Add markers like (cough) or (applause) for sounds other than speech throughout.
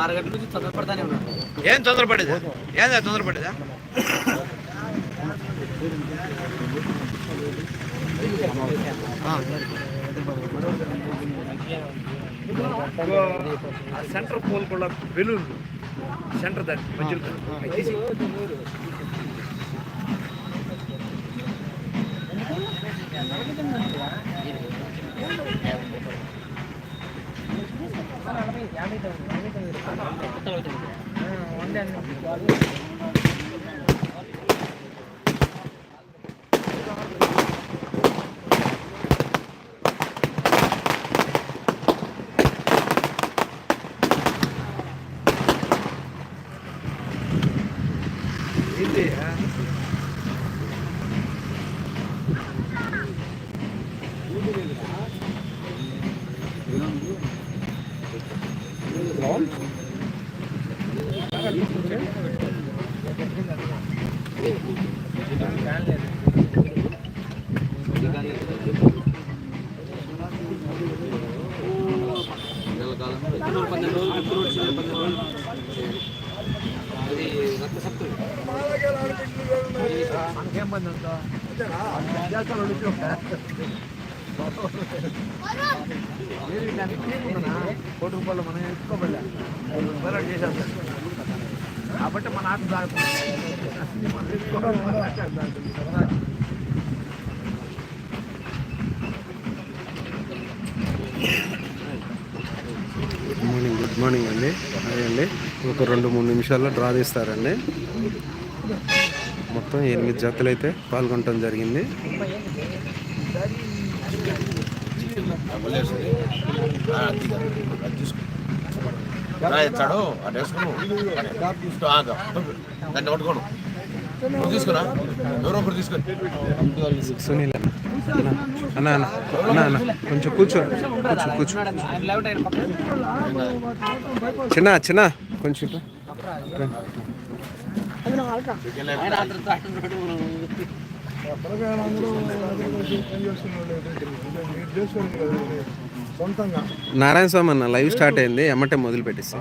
ఆరు గంటల నుంచి తొందరపడతానే ఉన్నాను ఏం తొందరపడేదా? ఏందా తొందరపడేదా? ఆ. సెంటర్ పోల్ కూడా బెలూన్లు సెంటర్ దాన్ని మధ్యలో ಒಂದೇ Thank you. ఏంటి పన్నెండు రోజులు ఇప్పుడు వచ్చింది పన్నెండు రోజులు అది రక్త సప్తులు కోటి రూపాయలు మనం ఎత్తుకోబడలే ఐదు రూపాయలు చేసేస్తాం కాబట్టి మన ఆట దాగుతుంది మనం మార్నింగ్ గుడ్ మార్నింగ్ అండి. అండి ఒక రెండు మూడు నిమిషాల్లో డ్రా తీస్తారండి. మొత్తం ఎనిమిది జతలు అయితే పాల్గొనడం జరిగింది దాన్ని పట్టుకోను. తీసుకురా? ఎవరో ఒకరు తీసుకొని. సునీల్ అన్న. అన్న అన్న. అన్న కొంచెం కూర్చో. కూర్చో కూర్చో. చిన్న చిన్న. కొంచెం నారాయణ స్వామి అన్న లైవ్ స్టార్ట్ అయింది. ఎమ్మటే మొదలు పెట్టేసి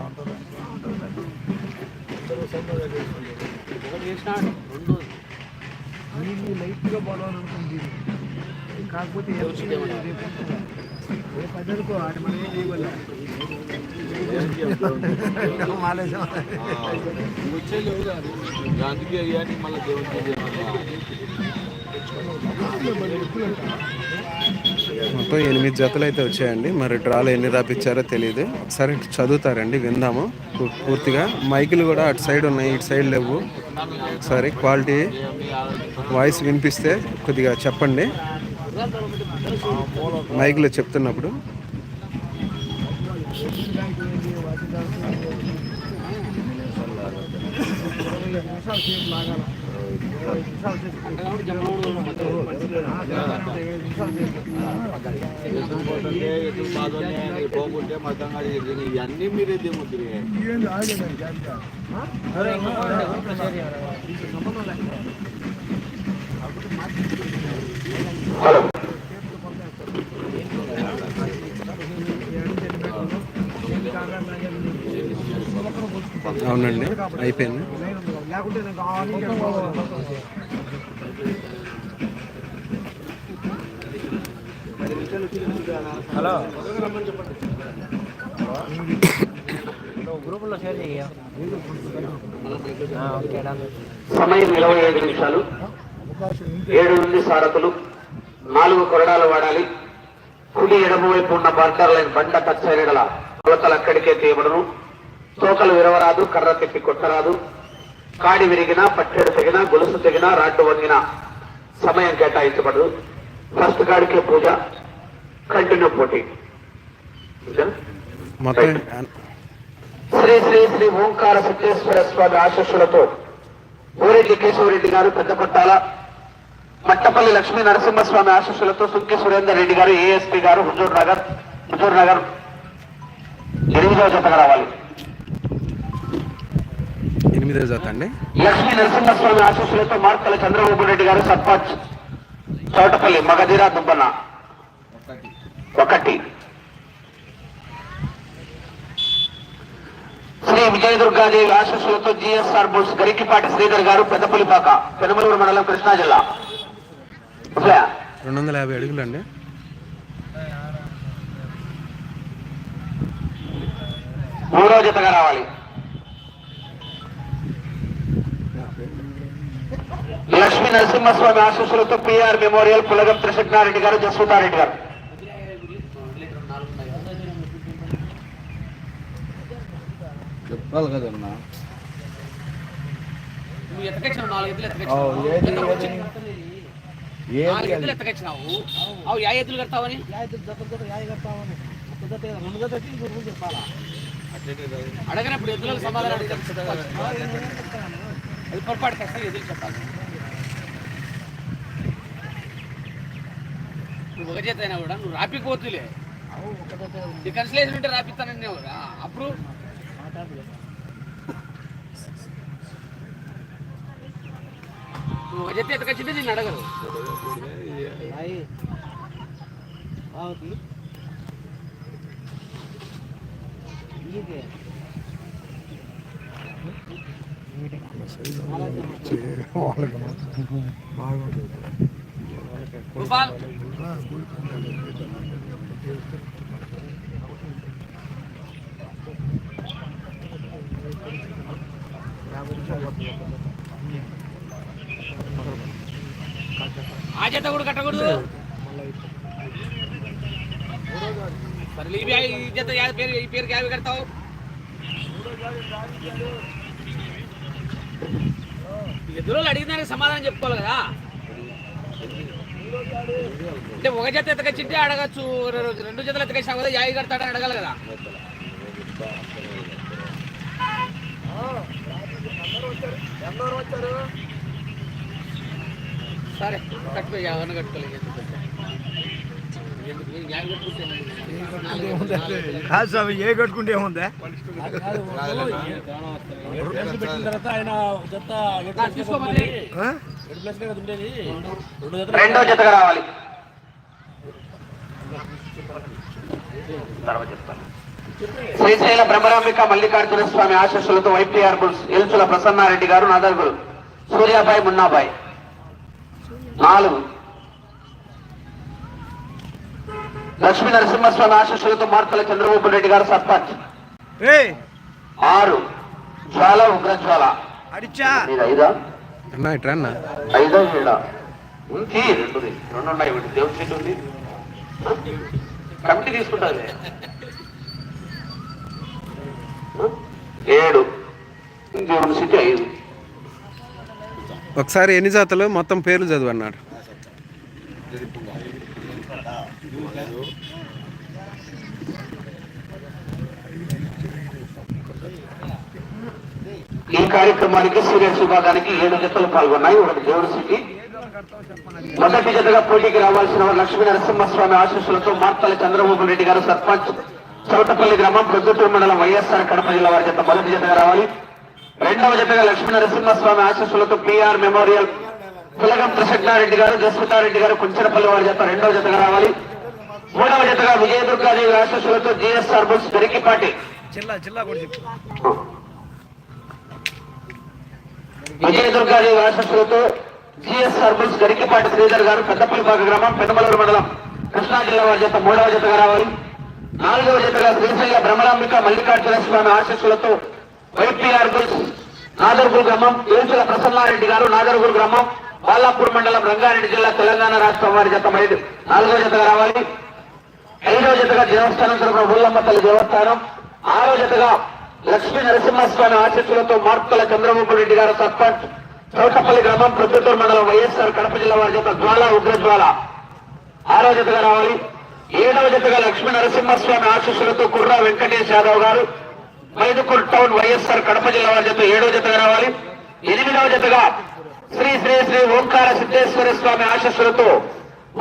చేసినాడు రెండు. నీళ్ళు లైట్గా పోవాలనుకుంది కాకపోతే ఏ- అదనుకో అది మనం ఏం చేయగలం మాలేసాం అందుకే మళ్ళీ మొత్తం ఎనిమిది జతలు అయితే వచ్చాయండి. మరి డ్రాలో ఎన్ని రాపిచ్చారో తెలియదు ఒకసారి చదువుతారండి విందాము. పూర్తిగా. మైకులు కూడా అటు సైడ్ ఉన్నాయి ఇటు సైడ్ లేవు. ఒకసారి క్వాలిటీ వాయిస్ వినిపిస్తే కొద్దిగా చెప్పండి. మైకులో చెప్తున్నప్పుడు. (laughs) పోకుంటే మతంగా ఇవన్నీ మీరే దిగుతుంది అవునండి అయిపోయింది. లేకుంటే నేను కావాలి హలో. గ్రూపులో షేర్ సమయం ఇరవై ఐదు నిమిషాలు. ఏడు నుండి సారథులు నాలుగు కొరడాలు వాడాలి. కుడి ఎడమవైపు ఉన్న బార్డర్ లైన్ బండ టచ్ అయినడల కొలతలు అక్కడికే తీయబడును. తోకలు విరవరాదు కర్ర తిప్పి కొట్టరాదు. కాడి విరిగినా పట్టెడు తెగినా గొలుసు తెగినా రాడ్డు వంగినా సమయం కేటాయించబడదు. ఫస్ట్ కాడికే పూజ కంటిన్యూ పోటీ. శ్రీ శ్రీ శ్రీ ఓంకార సత్యేశ్వర స్వామి ఆశస్సులతో ఊరెడ్డి కేశవరెడ్డి గారు పెద్ద పట్టాల మట్టపల్లి లక్ష్మీ నరసింహస్వామి ఆశస్సులతో సుంకి సురేందర్ రెడ్డి గారు ఏఎస్పీ గారు హుజూర్ నగర్ హుజూర్ నగర్. ఎనిమిదవ జతగా రావాలి. ఎనిమిదో జత అండి. లక్ష్మీ నరసింహస్వామి ఆశస్సులతో మార్కల చంద్రబాబు రెడ్డి గారు సర్పంచ్ చోటపల్లి మగధీరా దుబ్బన్న ఒకటి. శ్రీ విజయదుర్గాదేవి ఆశస్సులతో జిఎస్ఆర్ బుల్స్ గరికిపాటి శ్రీధర్ గారు పెద్దపల్లిపాక పెనమలూరు మండలం కృష్ణా జిల్లా. రెండు వందల యాభై అడుగులు అండి. మూడో జతగా రావాలి. లక్ష్మీ నరసింహస్వామి ఆశస్సులతో పిఆర్ మెమోరియల్ పులగం త్రిశక్నారెడ్డి గారు జస్వతారెడ్డి గారు. చెప్పాలి కదన్నా. అడగనప్పుడు ఎద్దులకు సమాధానం అది పొరపాటు ఖచ్చితంగా ఎదురు చెప్పాలి. ఒక చేత అయినా కూడా నువ్వు రాపిపోతులే ఈ కన్సలేషన్ ఉంటే రాపిస్తానని కదా అప్పుడు? నువ్వు ఒక చేత ఎత్తకొచ్చింటే నేను అడగరు రూపాల్ ఆ చేత కూడా కట్టకూడదు. సరే ఈ బ్యా- ఈ పేరు ఈ పేరుకి యాభై కడతావు. ఎదురు అడిగిన సమాధానం చెప్పుకోవాలి కదా. అంటే ఒక జత ఎత్తకొచ్చింటే అడగచ్చు. రె- రెండు జతలు ఎత్తకొచ్చినావు కదా యాభై కడతాడని అడగాలి కదా. సరే కట్టుకో యాభై కట్టుకోలేదు? కాదు స్వామి ఏ కట్టుకుంటే ఏముందా? నా తీసుకోమని ఆ? రెండో జతగా రావాలి. శ్రీశైల బ్రహ్మరాంబిక మల్లికార్జున స్వామి ఆశస్సులతో వైపీఆర్ బుల్స్ ఎల్చుల ప్రసన్నారెడ్డి గారు నాదర్గులు సూర్యాబాయి మున్నాబాయి. నాలుగు. లక్ష్మీ నరసింహస్వామి ఆశస్సులతో మార్తల చంద్రబాబు రెడ్డి గారు సర్పంచ్. ఆరు. జ్వాల ఉగ్రజ్వాల. ఐదా? అన్నా ఇట్రా అన్న ఐదో ఏడా ఉంది రెండుది రెండు ఉన్నాయి ఒకటి దేవుడి సీట్ ఉంది. కమిటీ తీసుకుంటుంది ఏడు. దేవుడి సీట్ ఐదు. ఒకసారి ఎన్ని జాతలు? మొత్తం పేర్లు చదువు అన్నాడు. కార్యక్రమానికి సీరియస్ విభాగానికి ఏడు జతలు పాల్గొన్నాయి. ఒకటి దేవుడి సిటీ. మొదటి జతగా పోటీకి రావాల్సిన లక్ష్మీ నరసింహస్వామి ఆశీస్సులతో మార్తల చంద్రబాబు రెడ్డి గారు సర్పంచ్. చౌటపల్లి గ్రామం ప్రొద్దుటూరు మండలం వైఎస్ఆర్ కడప జిల్లా వారి జత మొదటి జతగా రావాలి. రెండవ జతగా లక్ష్మీ నరసింహస్వామి ఆశీస్సులతో పిఆర్ మెమోరియల్ పులగం ప్రసన్నారెడ్డి గారు జస్వతారెడ్డి గారు కుంచనపల్లి వారి జత రెండవ జతగా రావాలి. మూడవ జతగా విజయదుర్గాదేవి ఆశీస్సులతో జిఎస్ఆర్ బుల్స్ దొరికిపాటి చిల్లా చిల్లా కూడా విజయదుర్గాదేవి ఆశస్సులతో జిఎస్ బుల్స్ గరికిపాటి శ్రీధర్ గారు పెద్దపల్లిపాక గ్రామం పెద్దమలూరు మండలం కృష్ణా జిల్లా వారి జత మూడవ జతగా రావాలి. నాలుగవ జతగా శ్రీశైల భ్రమరాంబిక మల్లికార్జున స్వామి ఆశస్సులతో వైపీఆర్ బుల్స్ గ్రామం ఏల్చుల ప్రసన్నారెడ్డి గారు నాదర్గుల్ గ్రామం బాలాపూర్ మండలం రంగారెడ్డి జిల్లా తెలంగాణ రాష్ట్రం వారి జత ఐదు నాలుగో జతగా రావాలి. ఐదవ జతగా దేవస్థానం తరఫున ఉల్లమ్మ తల్లి దేవస్థానం ఆరో జతగా లక్ష్మీ నరసింహస్వామి ఆశీస్సులతో మార్పుల చంద్రబాబు రెడ్డి గారు సర్పంచ్ చౌటపల్లి గ్రామం ప్రొద్దుటూరు మండలం వైఎస్ఆర్ కడప జిల్లా వారి చేత జ్వాల ఉగ్రజ్వాల. ఆరో జతగా రావాలి. ఏడవ జతగా లక్ష్మీ నరసింహస్వామి ఆశీస్సులతో కుర్రా వెంకటేష్ యాదవ్ గారు మైదుకూరు టౌన్ వైఎస్ఆర్ కడప జిల్లా వారి జత ఏడవ జతగా రావాలి. ఎనిమిదవ జతగా శ్రీ శ్రీ శ్రీ ఓంకార సిద్ధేశ్వర స్వామి ఆశస్సులతో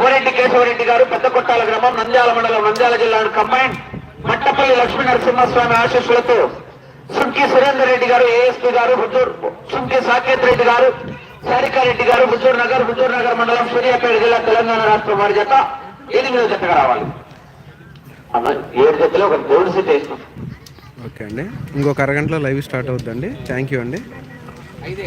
ఓరెడ్డి కేశవరెడ్డి గారు పెద్ద కొట్టాల గ్రామం నంద్యాల మండలం నంద్యాల జిల్లా కంబైన్ మట్టపల్లి లక్ష్మీ నరసింహస్వామి ఆశస్సులతో సుంకి సురేందర్ రెడ్డి గారు ఏఎస్పీ గారు హుజూర్ సుంకి సాకేత్ రెడ్డి గారు సారికారెడ్డి గారు హుజూర్ నగర్ హుజూర్ నగర్ మండలం సూర్యాపేట జిల్లా తెలంగాణ రాష్ట్రం వారి జత ఎనిమిదవ జతగా రావాలి. అన్న ఏడు జతలో ఒక సీట్ వేసినాం ఓకే అండి. ఇంకొక అరగంటలో లైవ్ స్టార్ట్ అవుద్దండి. థ్యాంక్ యూ అండి. ఐదే.